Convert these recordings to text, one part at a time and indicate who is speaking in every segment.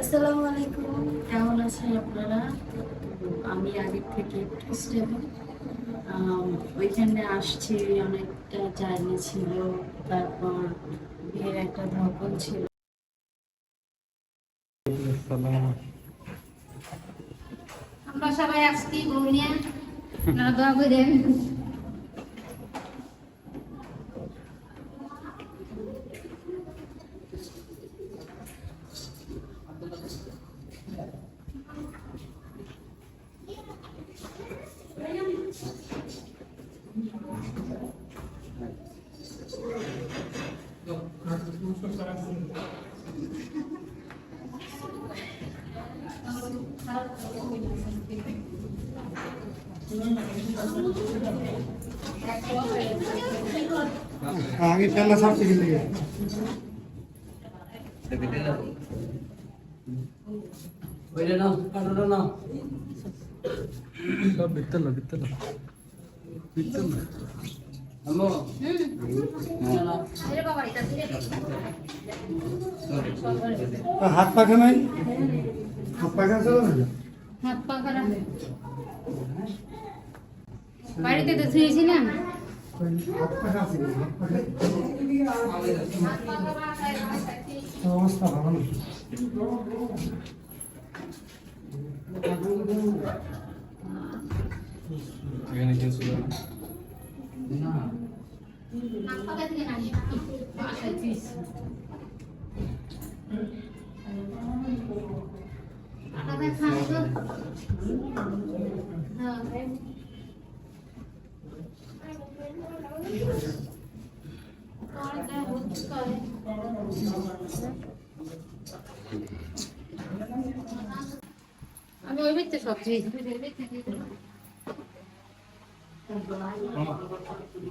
Speaker 1: আসসালামু আলাইকুম। কেমন আছেন আপনারা? আমি আগের থেকে একটু স্টেবল ওইখানে আসছি, অনেকটা জার্নি ছিল, তারপর বিয়ের একটা ধকল ছিল।
Speaker 2: আমরা সবাই আসছি, বউ নিয়ে। আপনারা দোয়া করেন।
Speaker 3: আগে পেলা ছাড়ছে কিন্তু
Speaker 4: ওইটা নাও কাটোটা নাও।
Speaker 3: বিত্তল বিত্তল বিত্তল
Speaker 4: এটা
Speaker 2: ধীরে
Speaker 3: হাত পাখা নাই হাত পাখা ছিল না?
Speaker 2: হাত পা করা বাড়িতে তো শুয়েছিলাম।
Speaker 3: অবস্থা ভালো
Speaker 5: এখানে কেউ ছিল না
Speaker 4: না
Speaker 2: হাত পা থেকে না বাসায় শুয়েছি আপনারা খান তো হ্যাঁ আমি ওই ভিত্তি সব জিনিস রান্না বান্না করে সব নিয়ে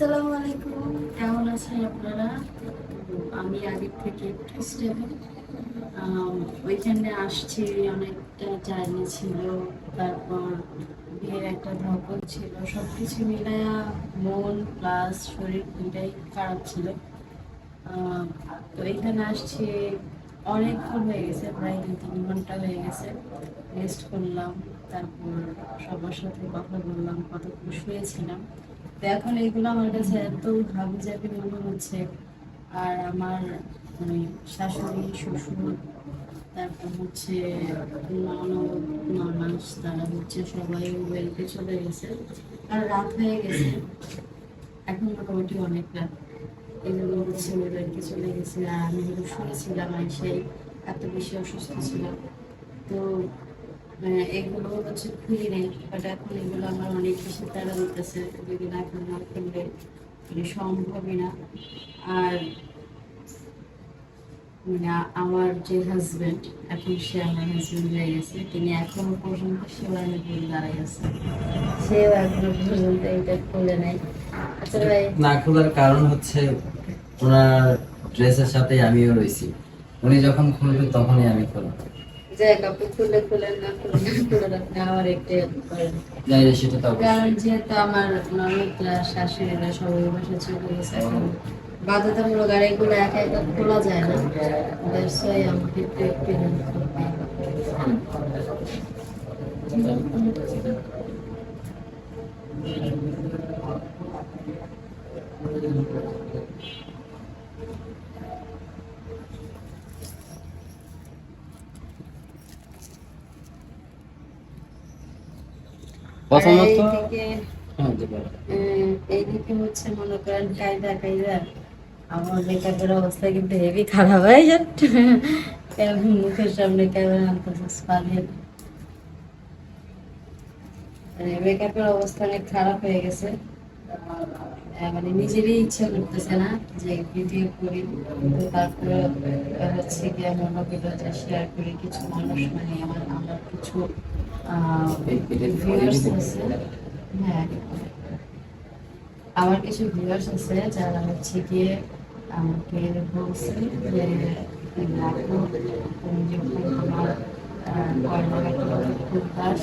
Speaker 1: আসসালামু আলাইকুম কেমন আছেন আপনারা? আমি আগের থেকে একটু স্টেবল ওইখানে আসছি, অনেকটা জার্নি ছিল, তারপর বিয়ের একটা ধকল ছিল সব কিছু মিলায়া মন প্লাস শরীর দুইটাই খারাপ ছিল। তো এখানে আসছি অনেকক্ষণ হয়ে গেছে, প্রায় দু তিন ঘণ্টা হয়ে গেছে। রেস্ট করলাম, তারপর সবার সাথে কথা বললাম, কতক্ষণ শুয়েছিলাম। এখন এগুলো আমার কাছে এত ভাবি যাবে মনে হচ্ছে। আর আমার মানে শাশুড়ি, শ্বশুর, তারপর হচ্ছে ননদ ননাস, তারা হচ্ছে সবাই ওয়েলকে চলে গেছে। আর রাত হয়ে গেছে। এখন মোটামুটি অনেক রাত। জন্য হচ্ছে ওদেরকে চলে গেছে। আর আমি হলো শুয়েছিলাম আর সেই এত বেশি অসুস্থ ছিলাম তো এগুলো হচ্ছে খুলি নেই বাট এখন এগুলো আমার অনেক বেশি তাড়া দিতেছে। যেগুলো এখন না করলে মানে সম্ভবই না। আর মানে আমার যে হাজবেন্ড এখন সে আমার হাজবেন্ড হয়ে গেছে। তিনি এখনও পর্যন্ত দাঁড়াই আছে। সেও এখনও পর্যন্ত এটা খুলে নেই। আচ্ছা ভাই।
Speaker 4: না খোলার কারণ হচ্ছে ওনার ড্রেসের সাথে আমিও রয়েছি। উনি যখন খুলবে তখনই আমি খুলব।
Speaker 1: যে কাপড় খুলে খুলে না খুলে না খুলে রাখলে আমার একটু
Speaker 4: যাই রে, সেটা তো
Speaker 1: কারণ যেহেতু আমার ননদরা শাশুড়িরা সবাই বাসা চলে গেছে এখন বাধ্যতামূলক আর এগুলো একা একা খোলা যায় না। দ্যাটস আমাকে একটু একটু help করতে হবে।
Speaker 4: প্রথমত হ্যাঁ,
Speaker 1: হচ্ছে মনে করেন কায়দা কায়দা। আমার মেকআপের অবস্থা কিন্তু হেভি খারাপ হয়ে যাচ্ছে মুখের সামনে ক্যামেরা আনতেছিস পালিয়ে মেকআপের অবস্থা অনেক খারাপ হয়ে গেছে। মানে নিজেরই ইচ্ছা করতেছে না যে ভিডিও করি। তারপরে হচ্ছে কি আমি অন্য ভিডিওতে শেয়ার করি কিছু মানুষ মানে আমার আমার কিছু ভিউয়ার্স আছে? হ্যাঁ আমার কিছু ভিউয়ার্স আছে যারা হচ্ছে গিয়ে আমাকে বলছে যে তুমি যখন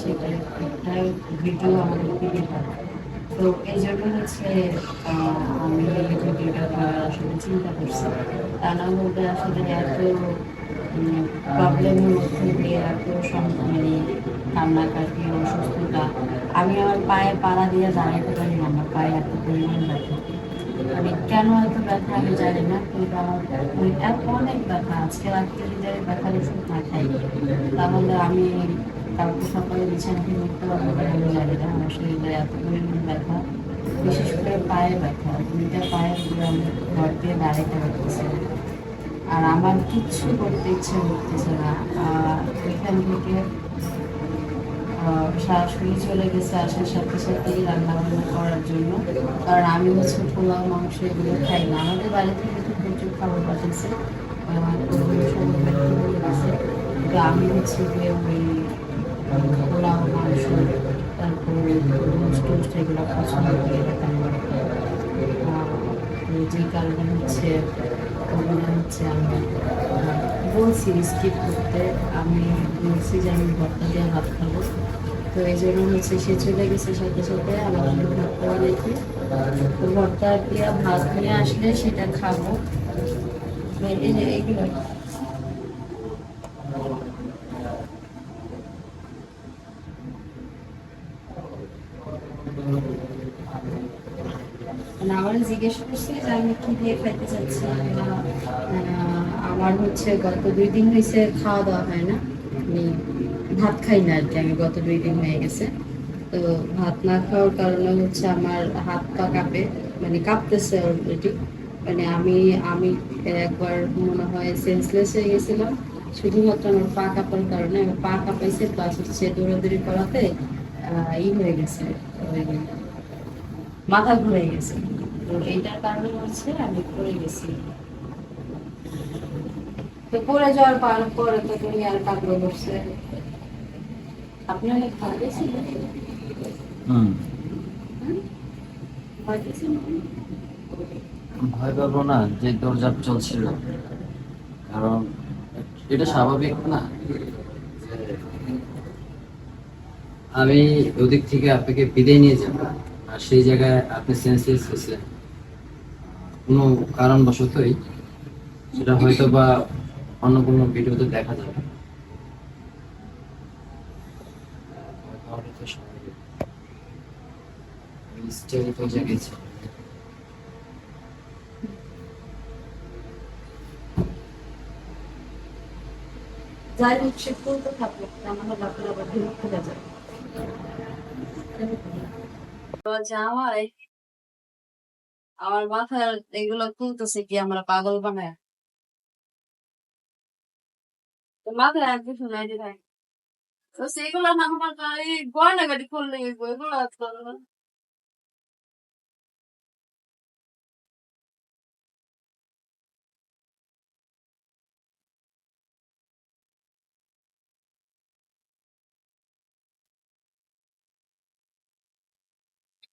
Speaker 1: সেটা একটা ভিডিও আমাদেরকে দিতে তো এই জন্য হচ্ছে আমি এই ভিডিওটা করার আসলে চিন্তা করছি। তা না বলতে আসলে এত প্রবলেমের মধ্যে দিয়ে সম- মানে কান্নাকাটি অসুস্থতা। আমি আমার পায়ে পাড়া দিয়ে দাঁড়াতে পারি না, আমার পায়ে এত পরিমাণ ব্যথা। আমি কেন এত ব্যথা আমি জানি না, কিন্তু আমার এত অনেক ব্যথা, আজকে রাত্রে যদি আমি ব্যথার না খাই। তাহলে আমি কালকে সকালে বিছানা থেকে উঠতে পারব আমি জানি না, আমার শরীরে এত পরিমাণ ব্যথা। বিশেষ করে পায়ে ব্যথা, দুইটা পায়ে উপরে আমি ঘর দিয়ে দাঁড়াইতে পারতেছি। আর আমার কিচ্ছু করতে ইচ্ছে করতেছে না। এখান থেকে সরাসরি চলে গেছে আসার সাথে সাথেই রান্না বান্না করার জন্য। কারণ আমি হচ্ছে পোলাও, মাংস এগুলো খাই না। আমাদের বাড়ি থেকে তো প্রচুর খাবার পাঠিয়েছে আমি হচ্ছে গিয়ে ওই পোলাও, মাংস, তারপরে টোস্ট এগুলো পছন্দ করি। যে কারণে হচ্ছে, ওগুলো হচ্ছে আমি বলছি স্কিপ করতে আমি বলছি যে আমি ভর্তা দিয়ে ভাত খাব। তো এই জন্য হচ্ছে সে চলে গেছে সাথে সাথে আমার জন্য ভর্তা বানাইতে তো ভর্তা দিয়ে ভাত নিয়ে আসলে সেটা খাব। এই আমার জিজ্ঞেস করছে যে আমি কি দিয়ে খাইতে চাচ্ছি? আমার হচ্ছে গত দুই দিন হয়েছে খাওয়া দাওয়া হয় না। আমি ভাত খাই না আর কি আমি গত দুই দিন হয়ে গেছে। তো ভাত না খাওয়ার কারণে হচ্ছে আমার হাত পা কাঁপে মানে কাঁপতেছে অলরেডি মানে আমি আমি একবার মনে হয় সেন্সলেস হয়ে গেছিলাম। শুধুমাত্র আমার পা কাঁপার কারণে আমি পা কাঁপাইছে প্লাস হচ্ছে দৌড়াদৌড়ি করাতে ই হয়ে গেছে মাথা ঘুরে গেছে। তো এইটার কারণে হচ্ছে আমি পড়ে গেছি। তো পড়ে যাওয়ার পর পরে তো তুমি আর কাঁদবে বসছে আপনি অনেক ভয় ভয়
Speaker 4: পাবো না যে দরজা চলছিল। কারণ এটা স্বাভাবিক না। আমি ওদিক থেকে আপনাকে বিদায় নিয়ে যাব। আর সেই জায়গায় আপনি সেন্সলেস হয়েছেন। কোনো কারণবশতই সেটা হয়তো বা অন্য কোনো ভিডিওতে দেখা যাবে।
Speaker 1: যাই হোক সে করতে থাকল আমার বাপের আবার বিরক্ত হয়ে যায় তো জামাই আমার মাথার এগুলো তুলতেছে কি আমরা পাগল বানায় তো মাথায় আর কিছু নাই যে ভাই তো সেগুলো না আমার তো এই গয়না গাড়ি করলে এগুলো আর করব না।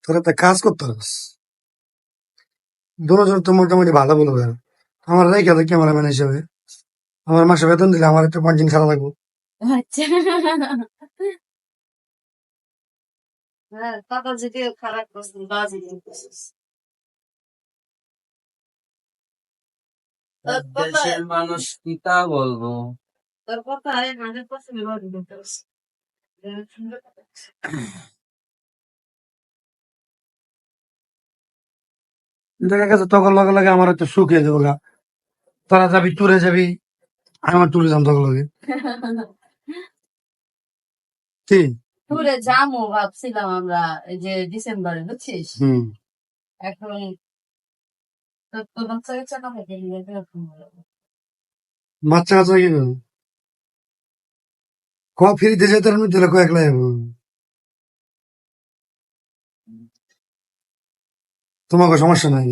Speaker 3: তোর একটা কাজ করতে হবে দুজন তো মোটামুটি ভালো বলবে আমার রেখে দেয় ক্যামেরাম্যান হিসেবে। আমার মাসে বেতন দিলে আমার একটা পাঁচ দিন খারাপ লাগবে।
Speaker 1: আচ্ছা। হ্যাঁ
Speaker 4: দেশের মানুষ কি তা বলব?
Speaker 1: তোর কথা হান্ড্রেড পার্সেন্ট
Speaker 3: দেখা গেছে তখন লগে লগে আমার একটা শুকিয়ে যাব গা। তোরা যাবি ট্যুরে যাবি আমি আমার ট্যুরে যাম তখন লগে। কি?
Speaker 1: ট্যুরে যাব ভাবছিলাম আমরা এই যে ডিসেম্বরে বুঝছিস? এখন বাচ্চা কাচ্চা না।
Speaker 3: বাচ্চা কাচ্চা কি করব ক ফ্রিতে যেতে আমি দিলে কয়েকলা যাব। তোমাকে সমস্যা নাই।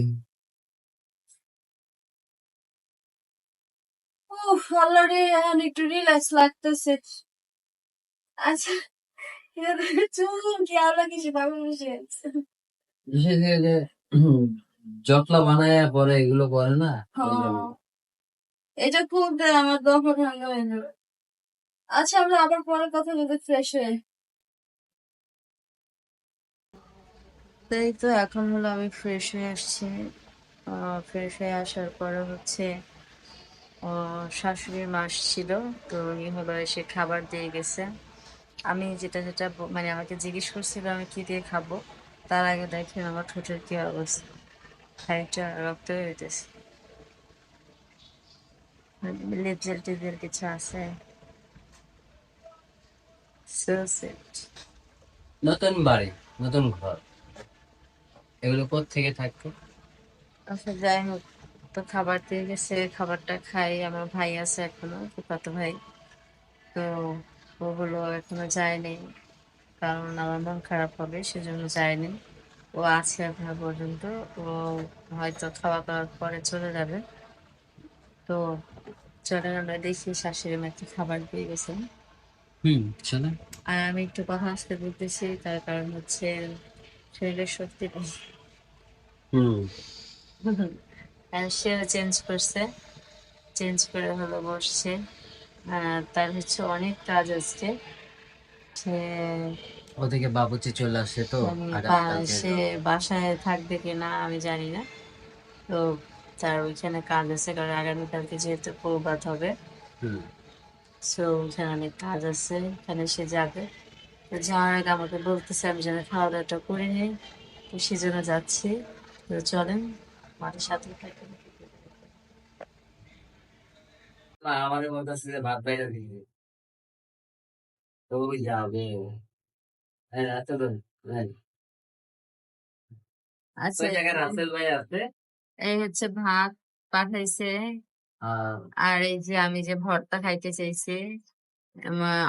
Speaker 1: উফ অলরেডি এখন একটু রিল্যাক্স লাগতেছে। আচ্ছা
Speaker 4: জটলা বানায় পরে এগুলো করে না
Speaker 1: হ্যাঁ। এটা খুলতে আমার দফা ভাঙা হয়ে যাবে আচ্ছা আমরা আবার পরে কথা বলতে ফ্রেশ হয়ে। এই তো, এখন হলো আমি ফ্রেশ হয়ে আসছি। ফ্রেশ হয়ে আসার পরে হচ্ছে শাশুড়ির মাস ছিল, তো উনি হলো এসে খাবার দিয়ে গেছে। আমি যেটা যেটা মানে আমাকে জিজ্ঞেস করছিল আমি কি দিয়ে খাব, তার আগে দেখেন আমার ঠোঁটের কি অবস্থা। খানিকটা রক্ত হইতেছে। লিপজেল টিপজেল কিছু আছে?
Speaker 4: নতুন বাড়ি, নতুন ঘর। এগুলো কোথ থেকে থাকতো
Speaker 1: আচ্ছা যাই হোক তো খাবার দিয়ে গেছে খাবারটা খাই আমার ভাই আছে এখনও ফুফাতো ভাই। তো ও হলো এখনও যায়নি কারণ আমার মন খারাপ হবে সেজন্য যায়নি। ও আছে এখনও পর্যন্ত ও হয়তো খাওয়া দাওয়ার পরে চলে যাবে। তো চলেন আমরা দেখি শাশুড়ি মাকে খাবার দিয়ে গেছেন।
Speaker 4: হুম চলে
Speaker 1: আর আমি একটু কথা আসতে বলতেছি তার কারণ হচ্ছে শরীরের শক্তি নেই সেও চেঞ্জ করছে। চেঞ্জ করে হলো বসছে। তার হচ্ছে অনেক কাজ আজকে। সে
Speaker 4: ওদিকে বাবুচি চলে আসছে তো
Speaker 1: মানে। সে বাসায় থাকবে কিনা আমি জানি না। তো তার ওইখানে কাজ আছে কারণ আগামীকালকে যেহেতু প্রবাদ হবে।
Speaker 4: হুম।
Speaker 1: সো ওইখানে অনেক কাজ আছে এখানে সে যাবে। তো যাওয়ার আগে আমাকে বলতেছে আমি যেন খাওয়া দাওয়াটা করে নিই। তো সেজন্য যাচ্ছি। চলেন সাথে থাকেন।
Speaker 4: আমাদের মধ্যে আছে যে ভাত বাইরে তো যাবে। হ্যাঁ তো হ্যাঁ
Speaker 1: আচ্ছা
Speaker 4: রাসেল ভাই আছে।
Speaker 1: এই হচ্ছে ভাত পাঠাইছে।
Speaker 4: আর
Speaker 1: আর এই যে আমি যে ভর্তা খাইতে চাইছি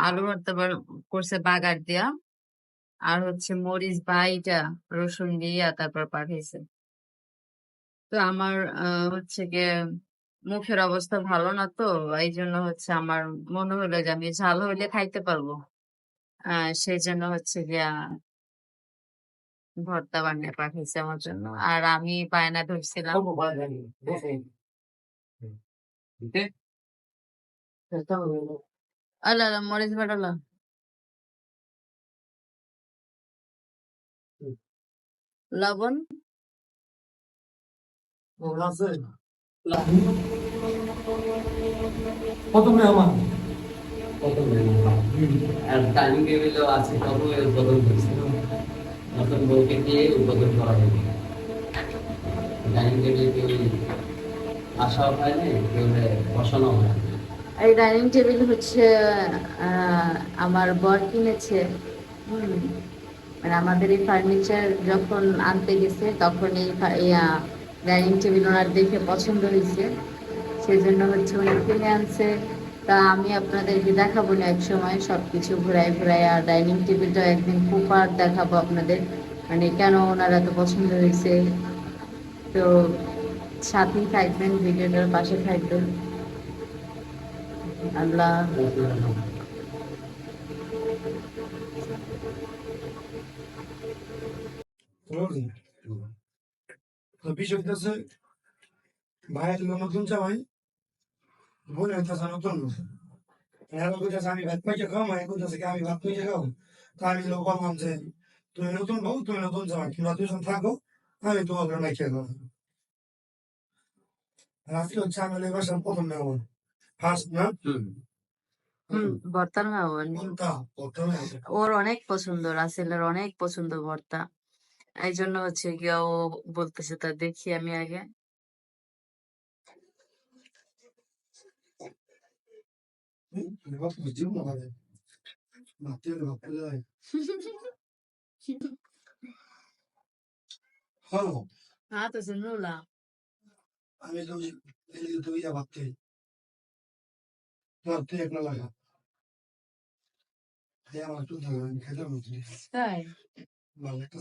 Speaker 1: আলু ভর্তা করছে বাগার দিয়া। আর হচ্ছে মরিচ বাইটা রসুন দিয়া তারপর পাঠাইছে। তো আমার হচ্ছে গিয়ে মুখের অবস্থা ভালো না তো এই জন্য হচ্ছে আমার মনে হলো যে আমি ঝাল হইলে খাইতে পারব। সেই জন্য হচ্ছে গিয়া ভর্তা বানিয়ে পাঠিয়েছে আমার জন্য। আর আমি বায়না ধরছিলাম। আল্লাহ, মরিচ বাটালা লবণ?
Speaker 3: প্রথমে আমার
Speaker 4: আর টাইমিং টেবিলও আছে তবু এর উদ্বোধন করছে নতুন বইকে দিয়ে উদ্বোধন করা হবে ডাইনিং টেবিল কেউ আসাও হয় না কেউ বসানো হয়
Speaker 1: এই ডাইনিং টেবিল হচ্ছে আহ, আমার বর কিনেছে হুম মানে আমাদের এই ফার্নিচার যখন আনতে গেছে তখন এই ডাইনিং টেবিল ওনার দেখে পছন্দ হয়েছে। সেই জন্য হচ্ছে উনি কিনে আনছে। তা আমি আপনাদেরকে দেখাবো না, এক সময় সবকিছু ঘুরাই ঘুরাই আর ডাইনিং টেবিলটা একদিন প্রপার দেখাবো আপনাদের। মানে কেন ওনার এত পছন্দ হয়েছে? তো সাথেই থাকবেন, ভিডিওটার পাশে থাকবেন। আল্লাহ
Speaker 3: তো বিষয় হইতেছে ভাই হলো নতুন জামাই বোন হইতেছে নতুন। এরা কইতেছে আমি ভাত পাইতে খাও মাই কইতেছে কি আমি ভাত পাইতে খাও? তা আমি লোক বললাম যে তুমি নতুন বউ তুমি নতুন জামাই তোমরা দুজন থাকো আমি তোমাকে নাই খেয়ে খাব রাত্রি হচ্ছে আমি এই বাসার প্রথম মেহমান ফার্স্ট না? প্রথমে
Speaker 1: ওর অনেক পছন্দ রাসেলের অনেক পছন্দ ভর্তা এই জন্য হচ্ছে গিয়া ও বলতেছে তা দেখি আমি আগে।
Speaker 3: হ্যাঁ
Speaker 1: তো শুনুলা
Speaker 3: আমি তো তুই যা ভাবতে তোর তুই একটা লাগা। আমার তাই? ভালো একটা